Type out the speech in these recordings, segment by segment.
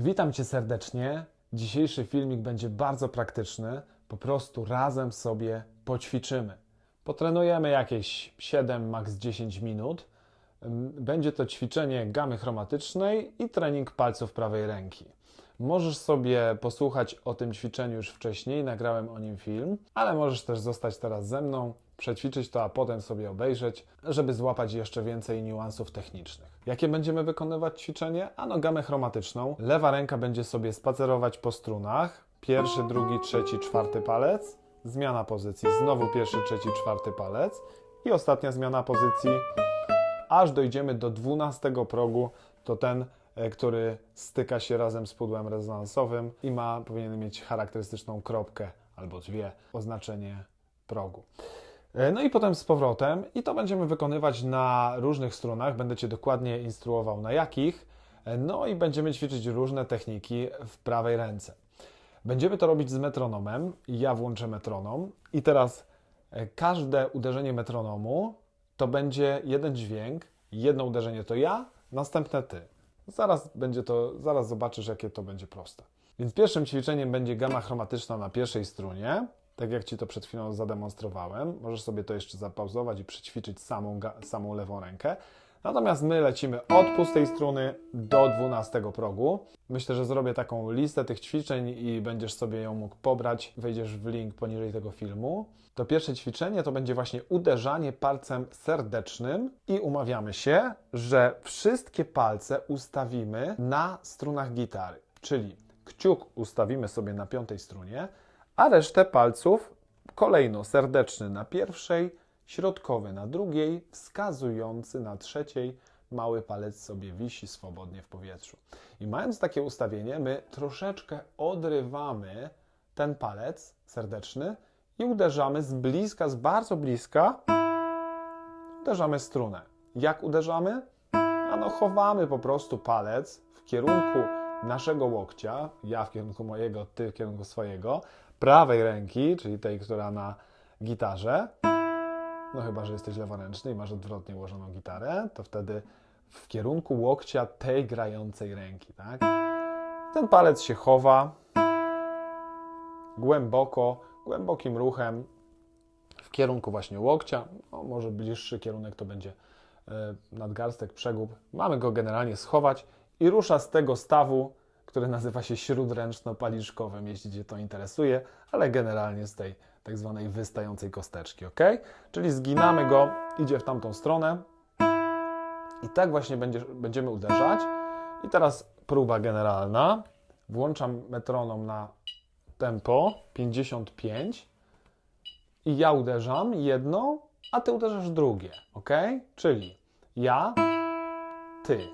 Witam Cię serdecznie. Dzisiejszy filmik będzie bardzo praktyczny. Po prostu razem sobie poćwiczymy. Potrenujemy jakieś 7, max 10 minut. Będzie to ćwiczenie gamy chromatycznej i trening palców prawej ręki. Możesz sobie posłuchać o tym ćwiczeniu już wcześniej, nagrałem o nim film, ale możesz też zostać teraz ze mną, przećwiczyć to, a potem sobie obejrzeć, żeby złapać jeszcze więcej niuansów technicznych. Jakie będziemy wykonywać ćwiczenie? Ano gamę chromatyczną. Lewa ręka będzie sobie spacerować po strunach. Pierwszy, drugi, trzeci, czwarty palec. Zmiana pozycji. Znowu pierwszy, trzeci, czwarty palec. I ostatnia zmiana pozycji aż dojdziemy do 12 progu, to ten, który styka się razem z pudłem rezonansowym i ma, powinien mieć charakterystyczną kropkę albo dwie, oznaczenie progu. E, No i potem z powrotem i to będziemy wykonywać na różnych strunach, będę Cię dokładnie instruował na jakich, E, no i będziemy ćwiczyć różne techniki w prawej ręce. Będziemy to robić z metronomem. Ja włączę metronom i teraz e, każde uderzenie metronomu to będzie jeden dźwięk, jedno uderzenie to ja, następne ty. Zaraz będzie to, zaraz zobaczysz, jakie to będzie proste. Więc pierwszym ćwiczeniem będzie gama chromatyczna na pierwszej strunie, tak jak Ci to przed chwilą zademonstrowałem. Możesz sobie to jeszcze zapauzować i przećwiczyć samą, samą lewą rękę. Natomiast my lecimy od pustej struny do 12 progu. Myślę, że zrobię taką listę tych ćwiczeń i będziesz sobie ją mógł pobrać. Wejdziesz w link poniżej tego filmu. To pierwsze ćwiczenie to będzie właśnie uderzanie palcem serdecznym i umawiamy się, że wszystkie palce ustawimy na strunach gitary. Czyli kciuk ustawimy sobie na piątej strunie, a resztę palców kolejno serdeczny na pierwszej, środkowy na drugiej, wskazujący na trzeciej, mały palec sobie wisi swobodnie w powietrzu. I mając takie ustawienie, my troszeczkę odrywamy ten palec serdeczny i uderzamy z bliska, z bardzo bliska, uderzamy strunę. Jak uderzamy? Ano chowamy po prostu palec w kierunku naszego łokcia, ja w kierunku mojego, ty w kierunku swojego, prawej ręki, czyli tej, która na gitarze. No chyba, że jesteś leworęczny i masz odwrotnie ułożoną gitarę, to wtedy w kierunku łokcia tej grającej ręki, tak? Ten palec się chowa głęboko, głębokim ruchem w kierunku właśnie łokcia. No, może bliższy kierunek to będzie e, nadgarstek, przegub. Mamy go generalnie schować i rusza z tego stawu, który nazywa się śródręczno-paliczkowym, jeśli Cię to interesuje, ale generalnie z tej tak zwanej wystającej kosteczki, ok? Czyli zginamy go, idzie w tamtą stronę i tak właśnie będzie, będziemy uderzać. I teraz próba generalna. Włączam metronom na tempo 55 i ja uderzam jedno, a ty uderzasz drugie, ok? Czyli ja, ty,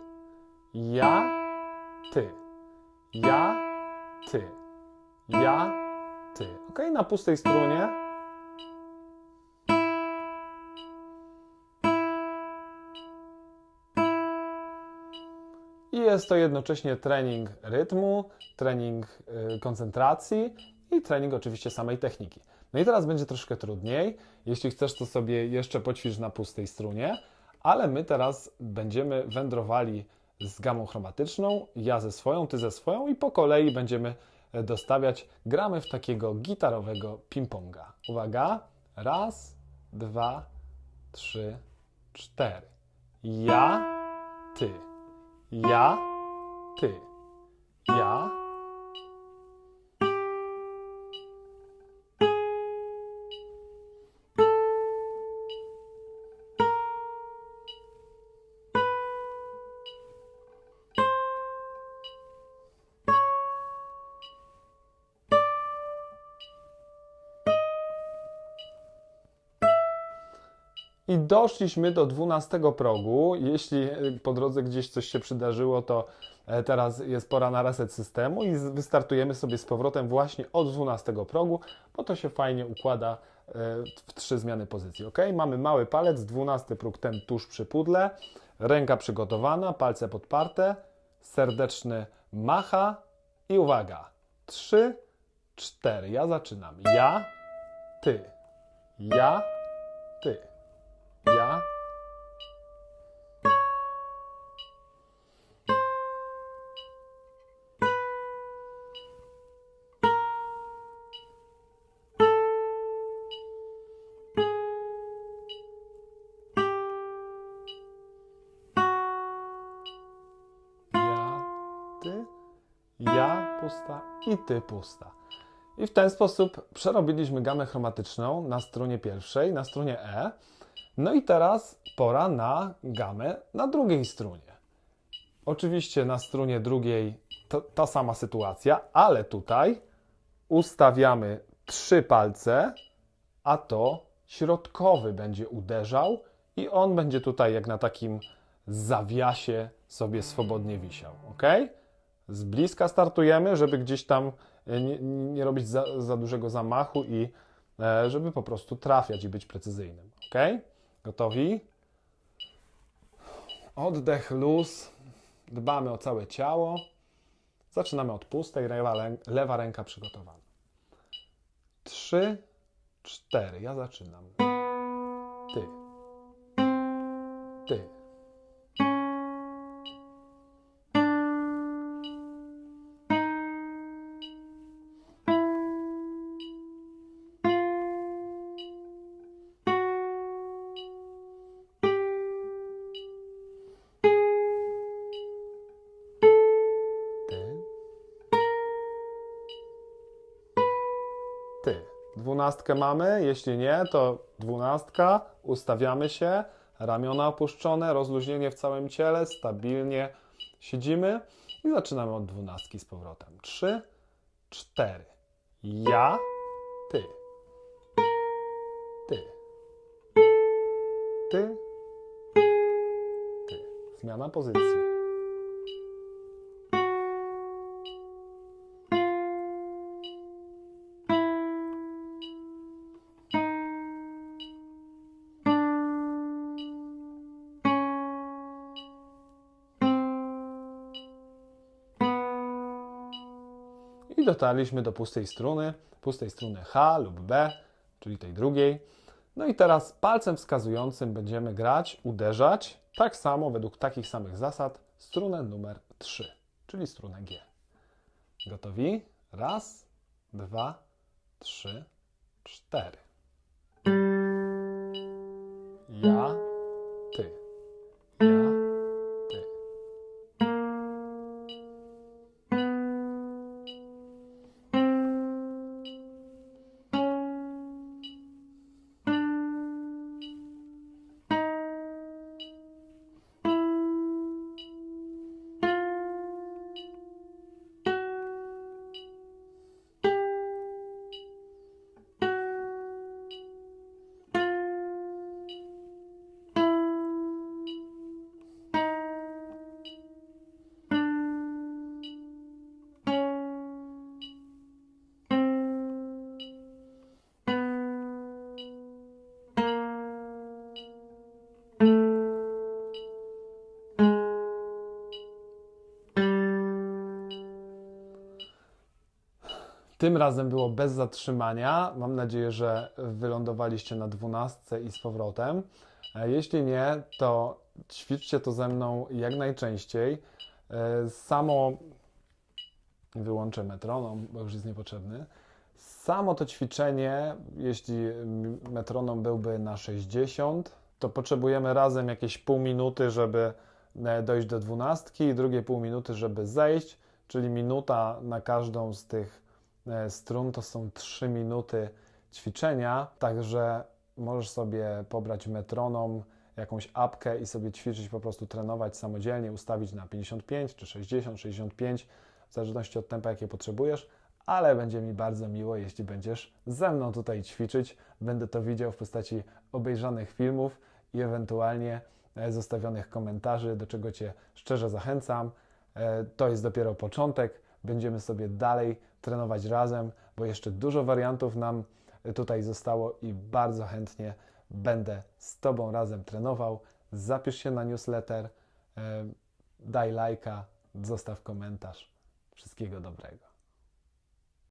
ja, ty, ja, ty, ja, ty. Ok? Na pustej strunie. I jest to jednocześnie trening rytmu, trening y, koncentracji i trening oczywiście samej techniki. No i teraz będzie troszkę trudniej. Jeśli chcesz, to sobie jeszcze poćwicz na pustej strunie, ale my teraz będziemy wędrowali z gamą chromatyczną, ja ze swoją, ty ze swoją i po kolei będziemy e, dostawiać. Gramy w takiego gitarowego ping-ponga. Uwaga. Raz, dwa, trzy, cztery. Ja, ty. Ja, ty. I doszliśmy do 12 progu. Jeśli e, po drodze gdzieś coś się przydarzyło, to e, teraz jest pora na reset systemu i wystartujemy sobie z powrotem właśnie od 12 progu, bo to się fajnie układa e, w trzy zmiany pozycji. Ok? Mamy mały palec, 12 próg, ten tuż przy pudle, ręka przygotowana, palce podparte, serdeczny macha i uwaga. 3, 4. Ja zaczynam. Ja, ty. Ja, ty. Ja pusta i ty pusta. I w ten sposób przerobiliśmy gamę chromatyczną na strunie pierwszej, na strunie E. No i teraz pora na gamę na drugiej strunie. Oczywiście na strunie drugiej to, ta sama sytuacja, ale tutaj ustawiamy trzy palce, a to środkowy będzie uderzał i on będzie tutaj jak na takim zawiasie sobie swobodnie wisiał. ok? Z bliska startujemy, żeby gdzieś tam e, nie, nie robić za, za dużego zamachu i e, żeby po prostu trafiać i być precyzyjnym. ok? Gotowi? Oddech, luz. Dbamy o całe ciało. Zaczynamy od pustej, lewa, lewa ręka przygotowana. Trzy, cztery. Ja zaczynam. Ty. Ty. Dwunastkę mamy, jeśli nie, to dwunastka. Ustawiamy się, ramiona opuszczone, rozluźnienie w całym ciele, stabilnie siedzimy i zaczynamy od dwunastki z powrotem. Trzy, cztery. Ja, ty. Ty. Ty. Ty. Zmiana pozycji. Dotarliśmy do pustej struny, pustej struny H lub B, czyli tej drugiej. No i teraz palcem wskazującym będziemy grać, uderzać, tak samo według takich samych zasad, strunę numer 3, czyli strunę G. Gotowi? Raz, dwa, trzy, cztery. Ja, Tym razem było bez zatrzymania. Mam nadzieję, że wylądowaliście na dwunastce i z powrotem. E, Jeśli nie, to ćwiczcie to ze mną jak najczęściej. E, Samo wyłączę metronom, bo już jest niepotrzebny. Samo to ćwiczenie, jeśli metronom byłby na 60, to potrzebujemy razem jakieś pół minuty, żeby e, dojść do dwunastki i drugie pół minuty, żeby zejść, czyli minuta na każdą z tych strun to są 3 minuty ćwiczenia, także możesz sobie pobrać metronom, jakąś apkę i sobie ćwiczyć, po prostu trenować samodzielnie, ustawić na 55 czy 60, 65, w zależności od tempa, jakie potrzebujesz, ale będzie mi bardzo miło, jeśli będziesz ze mną tutaj ćwiczyć. Będę to widział w postaci obejrzanych filmów i ewentualnie e, zostawionych komentarzy, do czego Cię szczerze zachęcam. E, To jest dopiero początek. Będziemy sobie dalej trenować razem, bo jeszcze dużo wariantów nam tutaj zostało i bardzo chętnie będę z Tobą razem trenował. Zapisz się na newsletter, daj lajka, zostaw komentarz. Wszystkiego dobrego.